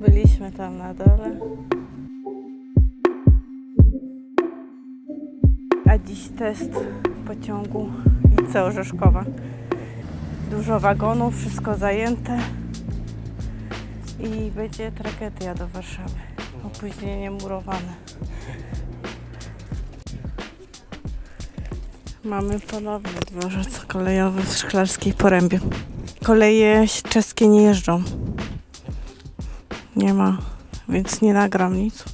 Byliśmy tam na dole. A dziś test pociągu Lice Orzeszkowa. Dużo wagonów, wszystko zajęte. I będzie tragedia do Warszawy. Opóźnienie murowane. Mamy ponownie dworzec kolejowy w Szklarskiej Porębie. Koleje czeskie nie jeżdżą. Nie ma, więc nie nagram nic.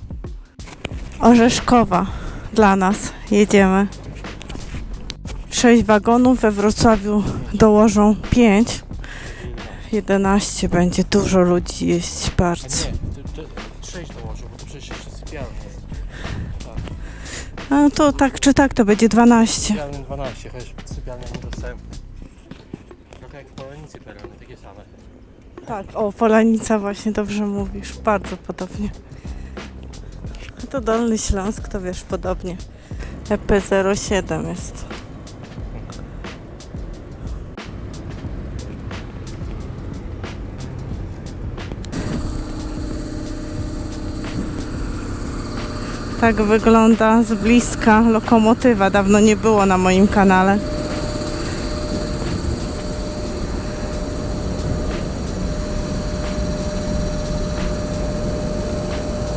Orzeszkowa dla nas. Jedziemy. Sześć wagonów, we Wrocławiu dołożą pięć. 11 będzie, dużo ludzi jest bardzo. Sześć dołożył, bo to przecież jeszcze sypialny jest. No to tak czy tak to będzie 12. Sypialny 12, chociaż sypialnia niedostępna. Trochę jak w Polonicy perony, takie same. Tak, o, Polanica właśnie dobrze mówisz, bardzo podobnie. To Dolny Śląsk, to wiesz, podobnie. E EP07 jest. Tak wygląda z bliska lokomotywa. Dawno nie było na moim kanale.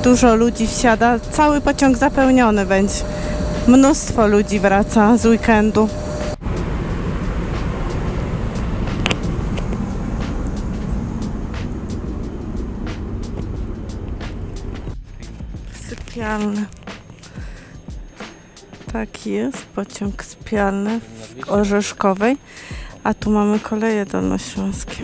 Dużo ludzi wsiada, cały pociąg zapełniony będzie. Mnóstwo ludzi wraca z weekendu. Sypialny. Taki jest pociąg sypialny w Orzeszkowej, a tu mamy koleje dolnośląskie.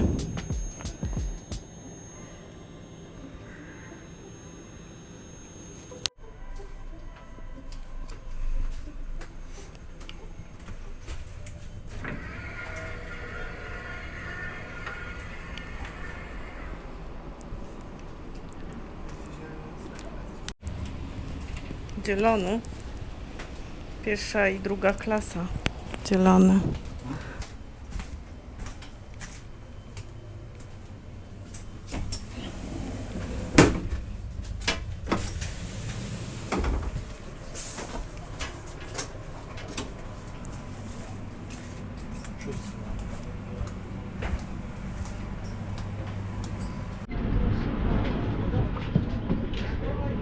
Dzielony. Pierwsza i druga klasa. Dzielony.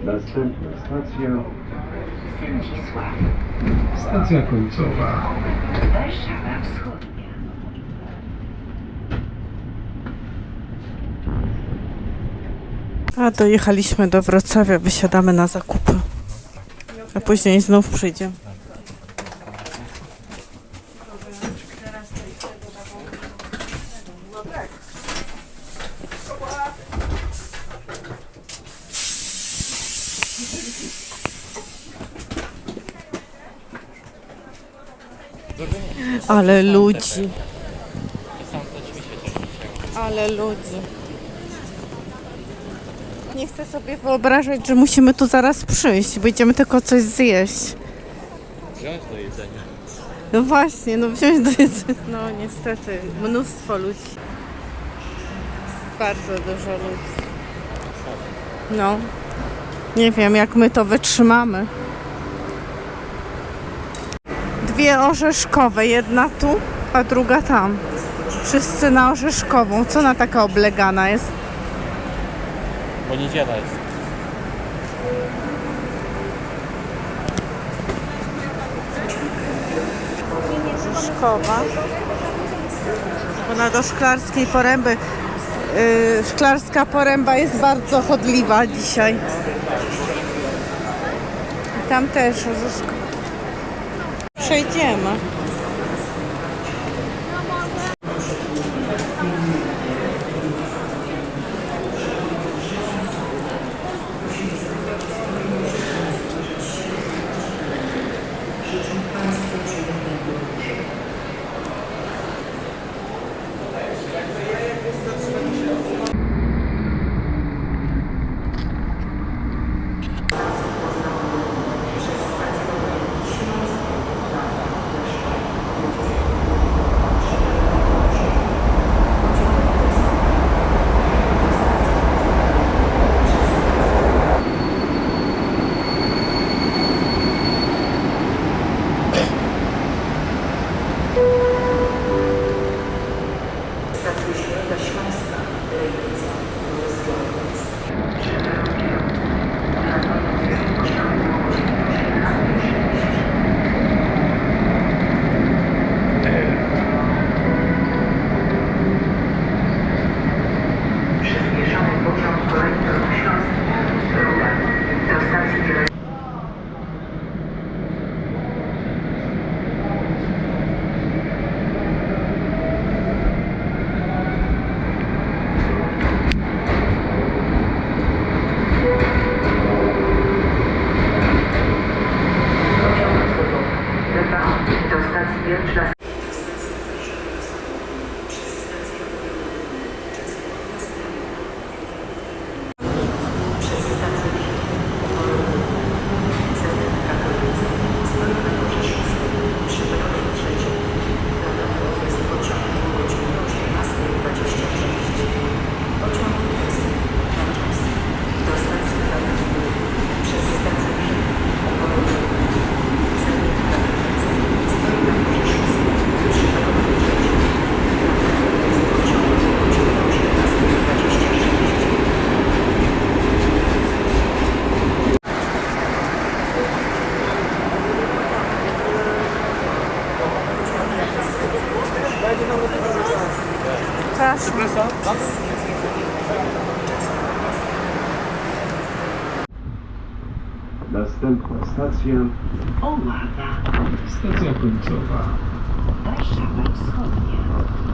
Następna stacja Stacja końcowa. Warszawa Wschodnia. A dojechaliśmy do Wrocławia, wysiadamy na zakupy. A później znów przyjdziemy. Ale ludzi, cieszy. ale ludzi. Nie chcę sobie wyobrażać, że musimy tu zaraz przyjść, będziemy tylko coś zjeść. Wziąć do jedzenia. No właśnie, no wziąć do jedzenia. No niestety, mnóstwo ludzi. Bardzo dużo ludzi. No. Nie wiem, jak my to wytrzymamy. Dwie orzeszkowe, jedna tu, a druga tam. Wszyscy na orzeszkową. Co na taka oblegana jest? Bo niedziela jest. Szkowa. Ona do Szklarskiej Poręby. Yy, Szklarska Poręba jest bardzo chodliwa dzisiaj. I Tam też хорошая тема. Następna stacja, Oława, stacja końcowa. Warszawa Wschodnia.